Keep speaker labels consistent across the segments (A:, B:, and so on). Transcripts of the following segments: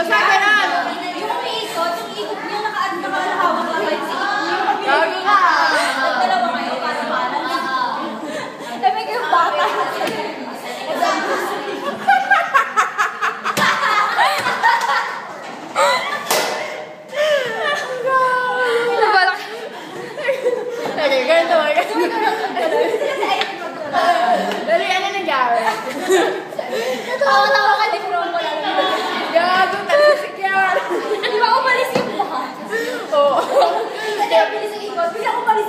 A: Basta ganun.
B: Yung umiikot, yung ikot niya, naka-ano nakahawak lang kayo sa inyo.
A: Gagi ka.
B: Dalawa kayo, para paalam. Eh, may kayong bata.
A: Okay, ganito. Dali, ano nangyari?
B: Tawa-tawa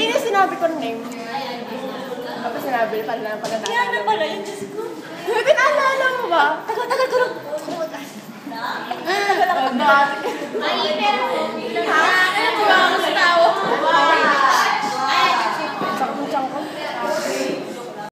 A: Hindi
B: niya
A: sinabi ko name. Tapos sinabi pala na pala
B: Kiana pala yun, Diyos ko.
A: Hindi naalala mo ba?
B: Tagal-tagal ko lang.
A: Bakit?
B: Pero...
A: Ha? Ano ba